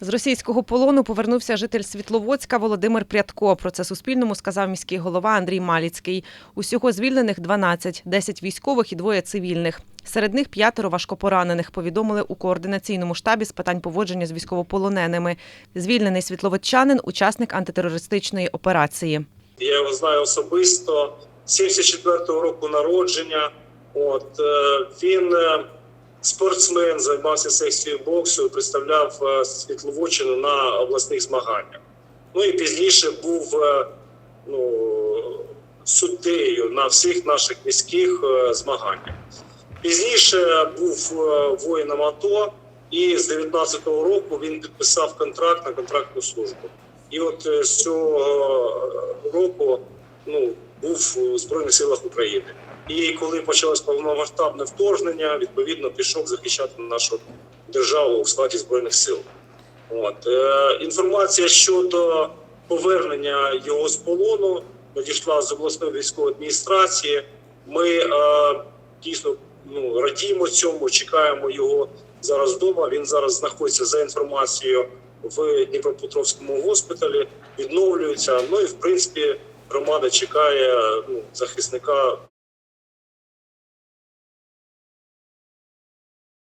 З російського полону повернувся житель Світловодська Володимир Прядко. Про це Суспільному сказав міський голова Андрій Маліцький. Усього звільнених 12, 10 військових і двоє цивільних. Серед них п'ятеро важкопоранених, повідомили у координаційному штабі з питань поводження з військовополоненими. Звільнений світловодчанин – учасник антитерористичної операції. Я його знаю особисто. 74-го року народження. От е, він е, спортсмен, займався секцією боксу, представляв е, Світловодщину на обласних змаганнях. Ну і пізніше був е, ну, суддею на всіх наших міських е, змаганнях. Пізніше був воїном АТО, і з 19-го року він підписав контракт на контрактну службу. І от з цього року ну, був у Збройних силах України. І коли почалось повномасштабне вторгнення, відповідно пішов захищати нашу державу у складі збройних сил. От е, інформація щодо повернення його з полону надійшла з обласної військової адміністрації. Ми е, дійсно ну, радіємо цьому, чекаємо його зараз вдома. Він зараз знаходиться за інформацією в Дніпропетровському госпіталі, відновлюється. Ну і в принципі громада чекає ну, захисника